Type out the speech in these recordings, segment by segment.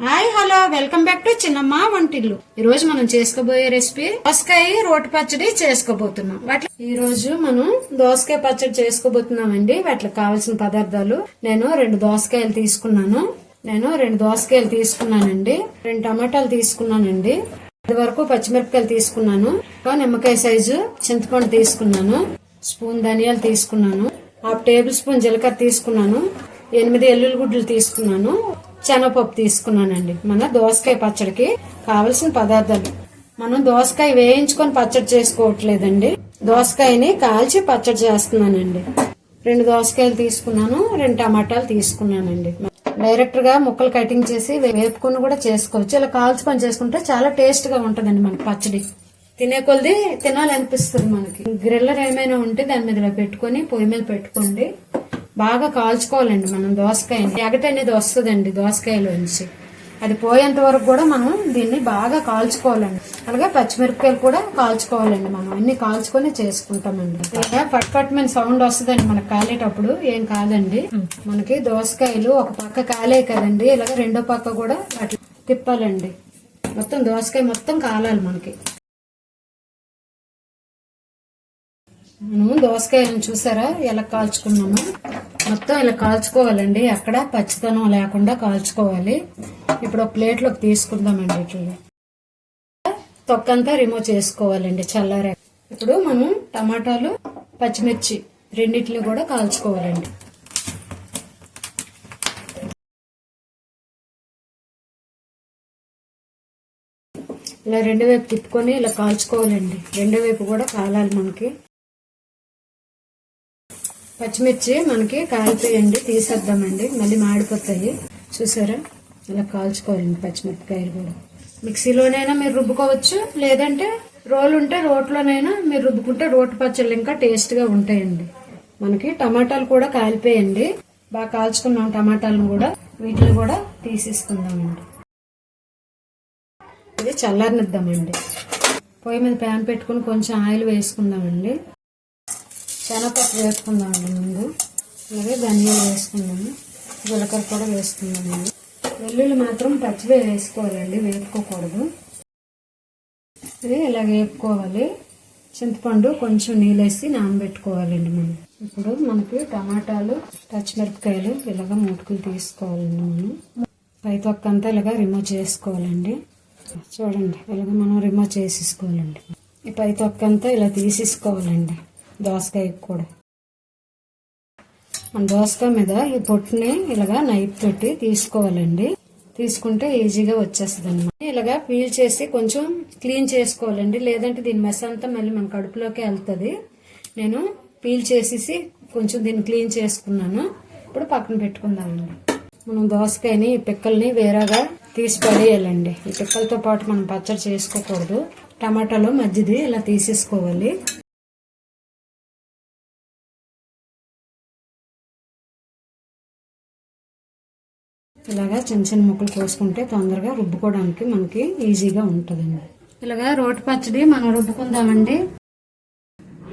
Hi hello. Welcome back to చిన్నమ్మ వంటిల్లు. ఈ రోజు మనం చేసుకోబోయే రెసిపీ దోసకాయ రోటి పచ్చడి చేసుకోబోతున్నాం. వాటి ఈ రోజు మనం దోసకాయ పచ్చడి చేసుకోబోతున్నామండి. వాటికి కావాల్సిన పదార్థాలు. నేను రెండు దోసకాయలు తీసుకున్నాను. నేను రెండు దోసకాయలు తీసుకున్నానండి. రెండు టమాటాలు తీసుకున్నానండి. ఇది వరకు పచ్చిమిరపకాయలు తీసుకున్నాను. ఒక నిమ్మకాయ సైజు చింతపండు తీసుకున్నాను. స్పూన్ ధనియాలు తీసుకున్నాను. హాఫ్ టేబుల్ స్పూన్ జీలకర్ర తీసుకున్నాను. ఎనిమిది ఎల్లుల్లి గుడ్లు తీసుకున్నాను. శనగపప్పు తీసుకున్నానండి. మన దోసకాయ పచ్చడికి కావలసిన పదార్థాలు. మనం దోసకాయ వేయించుకొని పచ్చడి చేసుకోవట్లేదండి. దోసకాయని కాల్చి పచ్చడి చేస్తున్నానండి. రెండు దోసకాయలు తీసుకున్నాను రెండు టమాటాలు తీసుకున్నానండి. డైరెక్ట్గా ముక్కలు కటింగ్ చేసి వేపుకొని కూడా చేసుకోవచ్చు. ఇలా కాల్చి పని చేసుకుంటే చాలా టేస్ట్గా ఉంటదండి మనకి పచ్చడి. తినే కొలది తినాలనిపిస్తుంది మనకి. గ్రిల్లర్ ఏమైనా ఉంటే దాని మీద పెట్టుకొని పొయ్యి మీద పెట్టుకోండి. బాగా కాల్చుకోవాలండి మనం దోసకాయని ఎగట అనేది వస్తుందండి దోసకాయలోంచి అది పోయేంత వరకు కూడా మనం దీన్ని బాగా కాల్చుకోవాలండి. అలాగే పచ్చిమిరపకాయలు కూడా కాల్చుకోవాలండి మనం. అన్ని కాల్చుకొని చేసుకుంటామండి. ఇలా పట్ పట్మని సౌండ్ వస్తుందండి మనకు కాలేటప్పుడు. ఏం కాదండి. మనకి దోసకాయలు ఒక పక్క కాలే కదండి. ఇలాగ రెండో పక్క కూడా అట్లా తిప్పాలండి. మొత్తం దోసకాయ మొత్తం కాలాలి మనకి. మనము దోసకాయలను చూసారా? ఎలా కాల్చుకున్నాము? మొత్తం ఇలా కాల్చుకోవాలండి. అక్కడ పచ్చితనం లేకుండా కాల్చుకోవాలి. ఇప్పుడు ఒక ప్లేట్లోకి తీసుకుందామండి ఇట్లా తొక్కంతా రిమూవ్ చేసుకోవాలండి చల్లారా ఇప్పుడు మనం టమాటాలు పచ్చిమిర్చి రెండింటిని కూడా కాల్చుకోవాలండి. ఇలా రెండు వైపు తిప్పుకొని ఇలా కాల్చుకోవాలండి. రెండు వైపు కూడా కాలాలి మనకి. పచ్చిమిర్చి మనకి కాలిపోయండి తీసేద్దామండి. మళ్ళీ మాడిపోతాయి. చూసారా? ఇలా కాల్చుకోవాలండి పచ్చిమిరపకాయలు కూడా. మిక్సీలోనైనా మీరు రుబ్బుకోవచ్చు. లేదంటే రోలు ఉంటే రోట్లోనైనా మీరు రుబ్బుకుంటే రోటి పచ్చళ్ళు ఇంకా టేస్ట్గా ఉంటాయండి. మనకి టమాటాలు కూడా కాలిపోయండి. బాగా కాల్చుకున్నాం టమాటాలను కూడా. వీటిని కూడా తీసేసుకుందామండి. ఇది చల్లారనిద్దామండి. పొయ్యి మీద ప్యాన్ పెట్టుకుని కొంచెం ఆయిల్ వేసుకుందామండి. శనగపప్పు వేసుకుందామండి ముందు. అలాగే ధనియాలు వేసుకుందాము. జీలకర్ర కూడా వేసుకుందామండి వెల్లుల్లి మాత్రం పచ్చివే వేసుకోవాలండి వేపుకోకూడదు. ఇది ఇలా వేపుకోవాలి? చింతపండు కొంచెం నీళ్ళేసి నానబెట్టుకోవాలండి మనం. ఇప్పుడు మనకి టమాటాలు పచ్చిమిరపకాయలు ఇలాగ మూటుకులు తీసుకోవాలండి మనం. పై తొక్క అంతా ఇలాగ రిమూవ్ చేసుకోవాలండి. చూడండి ఇలాగ మనం రిమూవ్ చేసేసుకోవాలండి. ఈ పై తొక్క అంతా ఇలా తీసేసుకోవాలండి. దోసకాయ కూడా. మన దోసకాయ మీద ఈ పొట్టుని ఇలాగా నైఫ్ తోటి తీసుకోవాలండి. తీసుకుంటే ఈజీగా వచ్చేస్తుంది అనమాట ఇలాగా పీల్ చేసి కొంచెం క్లీన్ చేసుకోవాలండి. లేదంటే దీని మెస్ అంతా మళ్ళీ మన కడుపులోకి వెళ్తుంది. నేను పీల్ చేసేసి కొంచెం దీన్ని క్లీన్ చేసుకున్నాను. ఇప్పుడు పక్కన పెట్టుకుందామండి. మనం దోసకాయని ఈ పిక్కల్ని వేరేగా తీసి పడేయాలండి. ఈ పిక్కలతో పాటు మనం పచ్చడి చేసుకోకూడదు. టమాటాలో మధ్యది ఇలా తీసేసుకోవాలి. ఇలాగా చిన్న చిన్న ముక్కలు కోసుకుంటే తొందరగా రుబ్బుకోవడానికి మనకి ఈజీగా ఉంటుందండి. ఇలాగా రోటి పచ్చడి మనం రుబ్బుకుందామండి.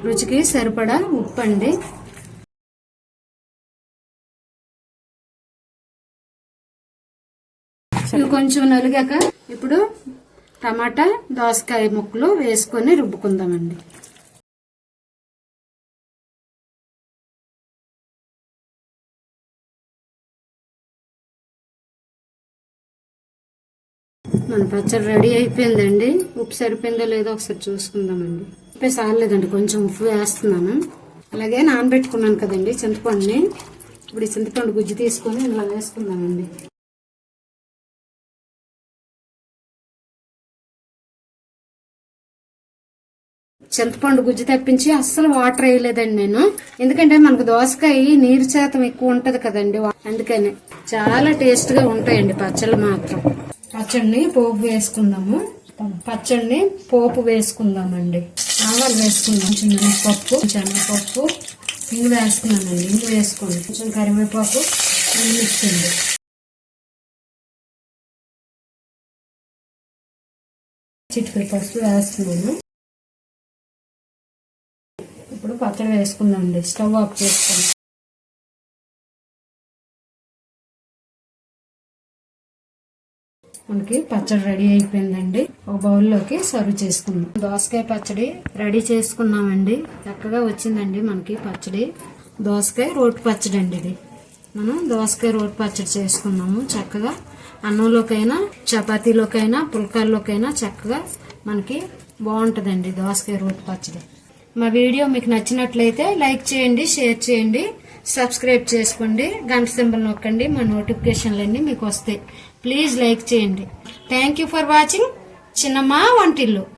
రుచికి సరిపడా ఉప్పు అండి. ఇవి కొంచెం నలిగాక ఇప్పుడు టమాటా దోసకాయ ముక్కలు వేసుకొని రుబ్బుకుందామండి. మన పచ్చడి రెడీ అయిపోయిందండి. ఉప్పు సరిపోయిందో లేదో ఒకసారి చూసుకుందామండి. ఉప్పు సారలేదండి కొంచెం ఉప్పు వేస్తున్నాను. అలాగే నానబెట్టుకున్నాను కదండి చింతపండుని. ఇప్పుడు ఈ చింతపండు గుజ్జు తీసుకొని ఇలా వేసుకుందామండి. చింతపండు గుజ్జు తప్పించి అస్సలు వాటర్ వేయలేదండి నేను. ఎందుకంటే మనకు దోసకాయ నీరు శాతం ఎక్కువ ఉంటది కదండి అందుకని చాలా టేస్ట్గా ఉంటాయండి పచ్చళ్ళు మాత్రం. పచ్చడిని పోపు వేసుకుందాము. పచ్చడిని పోపు వేసుకుందామండి. ఆవాలు వేసుకుందాం. చిన్న పప్పు శనగపప్పు ఇంగు వేసుకున్నానండి. ఇంగు వేసుకోండి. కొంచెం కరివేపాకు మిక్సింది చిటికల పసుపు వేస్తున్నాను. ఇప్పుడు పచ్చడి వేసుకుందామండి. స్టవ్ ఆఫ్ చేసుకోండి మనకి పచ్చడి రెడీ అయిపోయిందండి. ఒక బౌల్లోకి సర్వ్ చేసుకుందాం. దోసకాయ పచ్చడి రెడీ చేసుకున్నామండి. చక్కగా వచ్చిందండి మనకి పచ్చడి. దోసకాయ రోటి పచ్చడి అండి ఇది. మనం దోసకాయ రోటి పచ్చడి చేసుకున్నాము. చక్కగా అన్నంలోకైనా చపాతీలోకైనా పుల్కాల్లోకైనా చక్కగా మనకి బాగుంటుందండి దోసకాయ రోటి పచ్చడి. మా వీడియో మీకు నచ్చినట్లయితే లైక్ చేయండి షేర్ చేయండి సబ్స్క్రైబ్ చేసుకోండి గంట సింబల్ నొక్కండి మా నోటిఫికేషన్లన్నీ మీకు వస్తాయి. ప్లీజ్ లైక్ చేయండి. థ్యాంక్ యూ ఫర్ వాచింగ్ చిన్నమా వంటిల్లు